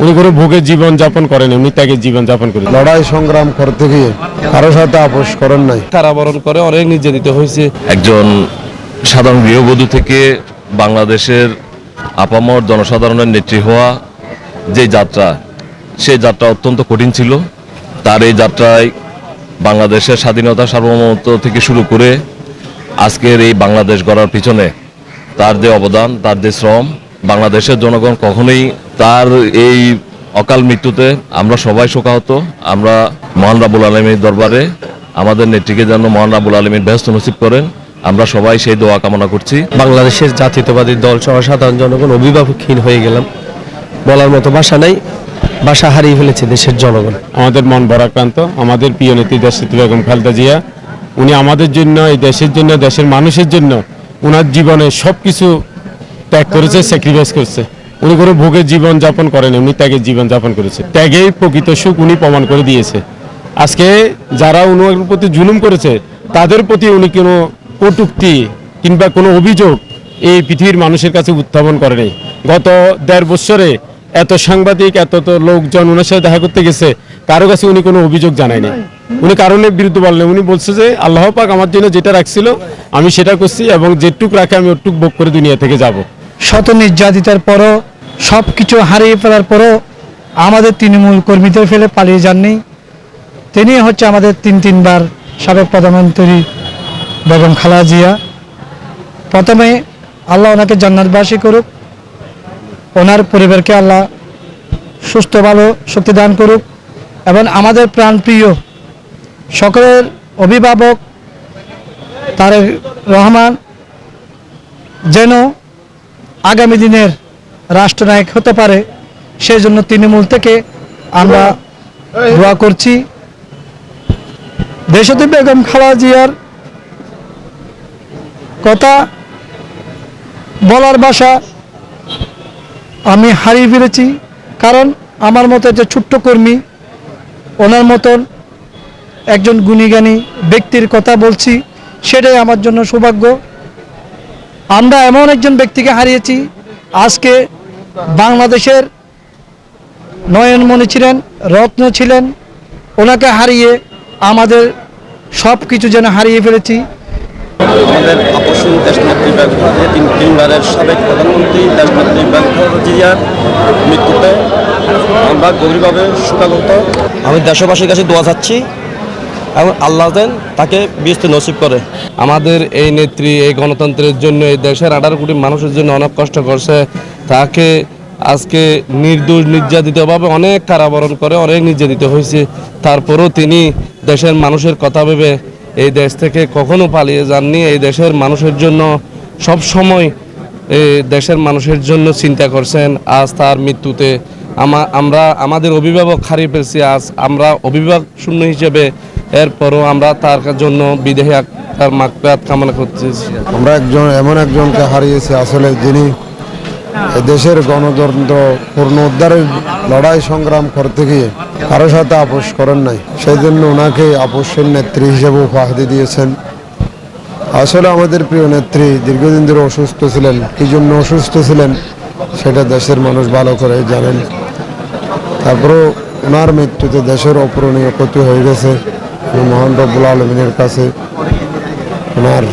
উনি কোনো ভোগের জীবন যাপন করেন উনি ত্যাগের জীবন যাপন করেন। লড়াই সংগ্রাম করতে গিয়ে কারও সাথে আপোষ করেন নাই। কারাবরণ করে অনেক নির্যাতিত হয়েছে। একজন সাধারণ গৃহবধূ থেকে বাংলাদেশের আপামর জনসাধারণের নেত্রী হওয়া যে যাত্রা সে যাত্রা অত্যন্ত কঠিন ছিল। তার এই যাত্রায় বাংলাদেশের স্বাধীনতা সার্বভৌমত্ব থেকে শুরু করে আজকের এই বাংলাদেশ গড়ার পিছনে তার যে অবদান তার যে শ্রম বাংলাদেশের জনগণ কখনোই তার এই অকাল মৃত্যুতে আমরা সবাই শোকাহত। আমরা মহান রাবুল আলমীর দরবারে আমাদের নেত্রীকে যেন মহান রাবুল আলমীর ব্যস্ত নসিব করেন। আমরা সবাই সেই দোয়া কামনা করছি। বাংলাদেশের জাতীয়তাবাদী দল সহ সাধারণ জনগণ অভিভাবকহীন হয়ে গেলাম। বলার মতো ভাষা নাই ভাষা হারিয়ে ফেলেছে দেশের জনগণ। আমাদের মন বরাক্রান্ত আমাদের প্রিয় নেত্রী দেশিত বেগম খালেদা জিয়া উনি আমাদের জন্য এই দেশের জন্য দেশের মানুষের জন্য ওনার জীবনে সব কিছু ত্যাগ করেছে স্যাক্রিফাইস করছে। উনি কোনো ভোগের জীবন যাপন করেন, উনি ত্যাগের জীবন যাপন করেছে। ত্যাগেই প্রকৃত সুখ উনি প্রমাণ করে দিয়েছে। আজকে যারা উনার প্রতি জুলুম করেছে, তাদের প্রতি উনি কোনো কটুক্তি কিংবা কোনো অভিযোগ এই পৃথিবীর মানুষের কাছে উত্থাপন করেনি। গত দেড় বছরে এত সাংবাদিক, এত তো লোকজন ওনার সাথে দেখা করতে গেছে, কারও কাছে উনি কোনো অভিযোগ জানায়নি। উনি কারণের বিরুদ্ধে বললেন উনি বলছে যে, আল্লাহ পাক আমার জন্য যেটা রাখছিল, আমি সেটা করছি এবং যেটুক রাখে আমি ওটুক ভোগ করে দুনিয়া থেকে যাব। শত নির্যাতিতার পরও সব কিছু হারিয়ে ফেলার পরও আমাদের তৃণমূল কর্মীদের ফেলে পালিয়ে যাননি। তিনি হচ্ছে আমাদের তিন তিনবার সাবেক প্রধানমন্ত্রী বেগম খালা জিয়া। প্রথমে আল্লাহ ওনাকে জান্নাতবাসী করুক, ওনার পরিবারকে আল্লাহ সুস্থ, ভালো, শক্তি দান করুক এবং আমাদের প্রাণপ্রিয় সকলের অভিভাবক তারেক রহমান যেন আগামী দিনের রাষ্ট্রনায়ক হতে পারে সেই জন্য তৃণমূল থেকে আমরা দোয়া করছি। দেশতী বেগম খালা জিয়ার কথা বলার ভাষা আমি হারিয়ে ফেলেছি, কারণ আমার মতো যে ছোট্ট কর্মী, ওনার মতন একজন গুণীজ্ঞানী ব্যক্তির কথা বলছি, সেটাই আমার জন্য সৌভাগ্য। আমরা এমন একজন ব্যক্তিকে হারিয়েছি আজকে বাংলাদেশের নয়নমণি ছিলেন রত্ন ছিলেন ওনাকে হারিয়ে আমাদের সব কিছু যেন হারিয়ে ফেলেছি। আমাদের আপসীন দেশনেত্রী বেগম তিন তিনবারের সাবেক প্রধানমন্ত্রী দেশনেত্রী জিয়ার মৃত্যুতে আমরা গভীরভাবে শোকাগত আমি দেশবাসীর কাছে দোয়া চাচ্ছি এবং আল্লাহ তাকে বিস্ত নসিব করে। আমাদের এই নেত্রী, এই গণতন্ত্রের জন্য, এই দেশের আঠারো কোটি মানুষের জন্য অনেক কষ্ট করছে। তাকে আজকে নির্দোষ নির্যাতিতভাবে অনেক কারাবরণ করে, অনেক নির্যাতিত হয়েছে। তারপরও তিনি দেশের মানুষের কথা ভেবে এই দেশ থেকে কখনো পালিয়ে যাননি। এই দেশের মানুষের জন্য সব সময় এই দেশের মানুষের জন্য চিন্তা করছেন। আজ তার মৃত্যুতে আমরা, আমাদের অভিভাবক হারিয়ে ফেলছি আজ আমরা অভিভাবক শূন্য হিসেবে এরপরও আমরা তার জন্য বিদেহী তার মাকরাত কামনা করতেছি। আমরা একজন, এমন একজনকে হারিয়েছি, আসলে যিনি দেশের গণতন্ত্র পূর্ণ উদ্ধারের লড়াই সংগ্রাম করতে গিয়ে কারও সাথে আপোষ করেন নাই সেই জন্য ওনাকে আপোষের নেত্রী হিসেবে উপাধি দিয়েছেন। আসলে আমাদের প্রিয় নেত্রী দীর্ঘদিন ধরে অসুস্থ ছিলেন, কি জন্য অসুস্থ ছিলেন সেটা দেশের মানুষ ভালো করে জানেন। তারপরেও ওনার মৃত্যুতে দেশের অপূরণীয় ক্ষতি হয়ে গেছে। মহান রব্বুল আলমিনের কাছে ওনার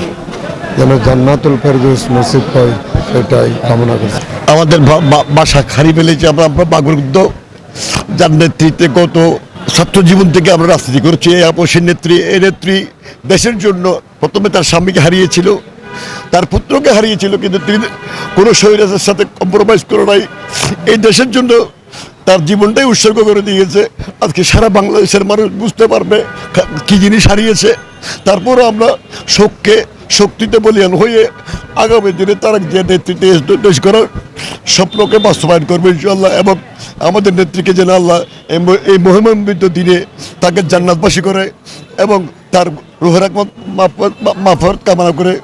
যেন জান্নাতুল ফেরদৌস নসিব হয়, সেটাই কামনা করছি। আমাদের বাসা হারিয়ে ফেলেছি আমরা আমরা বাগরুদ্ধ যার নেতৃত্বে গত ছাত্র জীবন থেকে আমরা রাজনীতি করছি। এই আপসের নেত্রী, এই নেত্রী দেশের জন্য প্রথমে তার স্বামীকে হারিয়েছিল, তার পুত্রকে হারিয়েছিল, কিন্তু তিনি কোনো শরীরের সাথে কম্প্রোমাইজ করে নাই। এই দেশের জন্য তার জীবনটাই উৎসর্গ করে দিয়েছে। আজকে সারা বাংলাদেশের মানুষ বুঝতে পারবে কা- জিনিস হারিয়েছে। তারপরও আমরা শোককে, শক্তিতে বলিয়ান হয়ে আগামী দিনে তারা যে নেতৃত্বে দেশ করার স্বপ্নকে বাস্তবায়ন করবে ইনশাল্লাহ এবং আমাদের নেত্রীকে যেন আল্লাহ এই মহিমান্বিত দিনে তাকে জান্নাতবাসী করে এবং তার রুহের মাফত কামনা করে